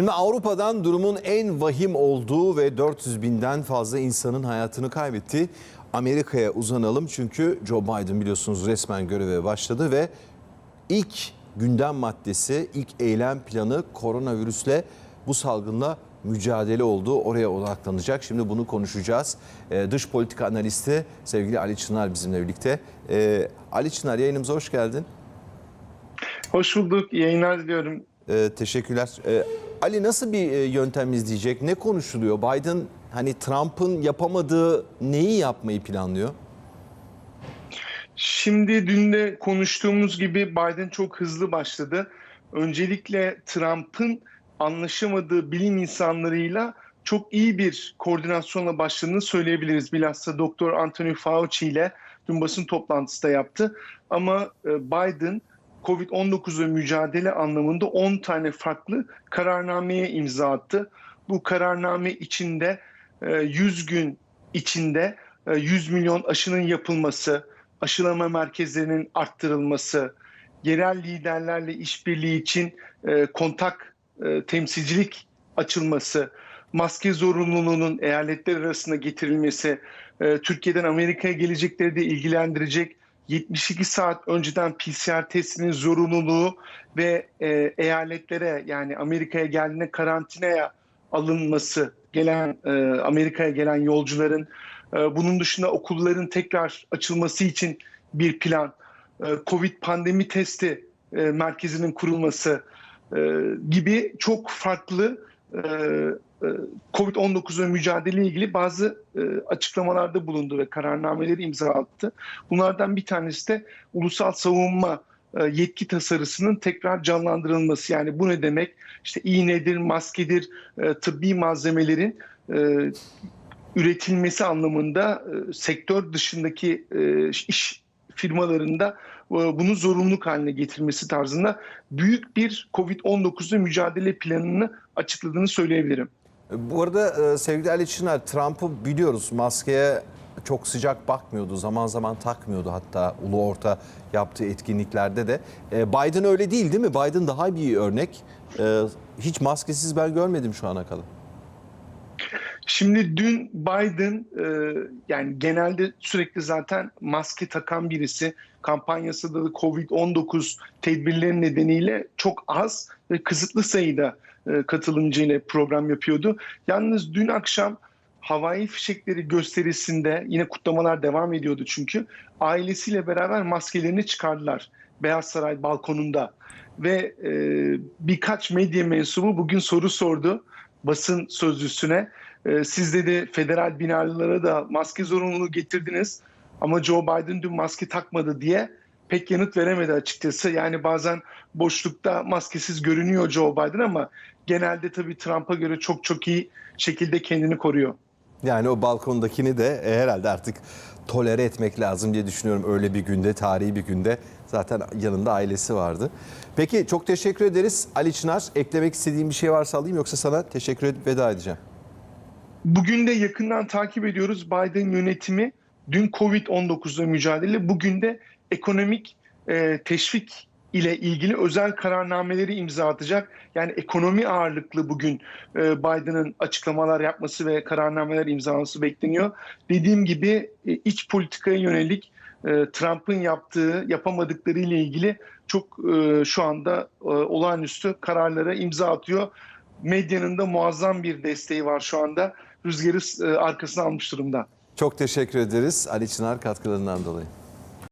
Şimdi Avrupa'dan durumun en vahim olduğu ve 400 binden fazla insanın hayatını kaybettiği Amerika'ya uzanalım. Çünkü Joe Biden biliyorsunuz resmen göreve başladı ve ilk gündem maddesi, ilk eylem planı koronavirüsle bu salgınla mücadele olduğu oraya odaklanacak. Şimdi bunu konuşacağız. Ee, dış politika analisti sevgili Ali Çınar bizimle birlikte. Ee, Ali Çınar yayınımıza hoş geldin. Hoş bulduk. İyi yayınlar diliyorum. Ee, teşekkürler. Ee, Ali nasıl bir e, yöntem izleyecek? Ne konuşuluyor? Biden hani Trump'ın yapamadığı neyi yapmayı planlıyor? Şimdi dün de konuştuğumuz gibi Biden çok hızlı başladı. Öncelikle Trump'ın anlaşamadığı bilim insanlarıyla çok iyi bir koordinasyonla başladığını söyleyebiliriz. Bilhassa Doktor Anthony Fauci ile dün basın toplantısı da yaptı. Ama e, Biden Covid-19'a mücadele anlamında 10 tane farklı kararnameye imza attı. Bu kararname içinde e, 100 gün içinde e, 100 milyon aşının yapılması, aşılama merkezlerinin arttırılması, yerel liderlerle işbirliği için e, kontak e, temsilcilik açılması, maske zorunluluğunun eyaletler arasında getirilmesi, e, Türkiye'den Amerika'ya gelecekleri de ilgilendirecek 72 saat önceden PCR testinin zorunluluğu ve e, eyaletlere yani Amerika'ya geldiğinde karantinaya alınması gelen e, Amerika'ya gelen yolcuların e, bunun dışında okulların tekrar açılması için bir plan, e, Covid pandemi testi e, merkezinin kurulması e, gibi çok farklı e, e, Covid-19'a mücadele ilgili bazı e, açıklamalarda bulundu ve kararnameleri imza attı. Bunlardan bir tanesi de ulusal savunma e, yetki tasarısının tekrar canlandırılması. Yani bu ne demek? İşte iğnedir, maskedir, tıbbi malzemelerin üretilmesi anlamında sektör dışındaki iş firmalarında bunu zorunluluk haline getirmesi tarzında büyük bir Covid-19'la mücadele planını açıkladığını söyleyebilirim. Bu arada e, sevgili Ali Çınar, Trump'ı biliyoruz maskeye çok sıcak bakmıyordu. Zaman zaman takmıyordu hatta ulu orta yaptığı etkinliklerde de. E, Biden öyle değil değil mi? Biden daha bir örnek. E, Hiç maskesiz ben görmedim şu ana kadar. Şimdi dün Biden e, yani genelde sürekli zaten maske takan birisi kampanyası da Covid-19 tedbirleri nedeniyle çok az ve kısıtlı sayıda e, katılımcıyla program yapıyordu. Yalnız dün akşam havai fişekleri gösterisinde yine kutlamalar devam ediyordu çünkü ailesiyle beraber maskelerini çıkardılar Beyaz Saray balkonunda ve e, birkaç medya mensubu bugün soru sordu basın sözcüsüne. E, siz dedi federal binalara da maske zorunluluğu getirdiniz ama Joe Biden dün maske takmadı diye pek yanıt veremedi açıkçası. Yani bazen boşlukta maskesiz görünüyor Joe Biden ama genelde tabii Trump'a göre çok çok iyi şekilde kendini koruyor. Yani o balkondakini de e, herhalde artık tolere etmek lazım diye düşünüyorum öyle bir günde, tarihi bir günde. Zaten yanında ailesi vardı. Peki çok teşekkür ederiz. Ali Çınar eklemek istediğim bir şey varsa alayım yoksa sana teşekkür edip veda edeceğim. Bugün de yakından takip ediyoruz Biden yönetimi. Dün Covid-19'la mücadele, bugün de ekonomik e, teşvik ile ilgili özel kararnameleri imza atacak. Yani ekonomi ağırlıklı bugün e, Biden'ın açıklamalar yapması ve kararnameler imzalaması bekleniyor. Dediğim gibi e, iç politikaya yönelik e, Trump'ın yaptığı, yapamadıkları ile ilgili çok e, şu anda e, olağanüstü kararlara imza atıyor. Medyanın da muazzam bir desteği var şu anda. Rüzgarı e, arkasına almış durumda. Çok teşekkür ederiz Ali Çınar katkılarından dolayı.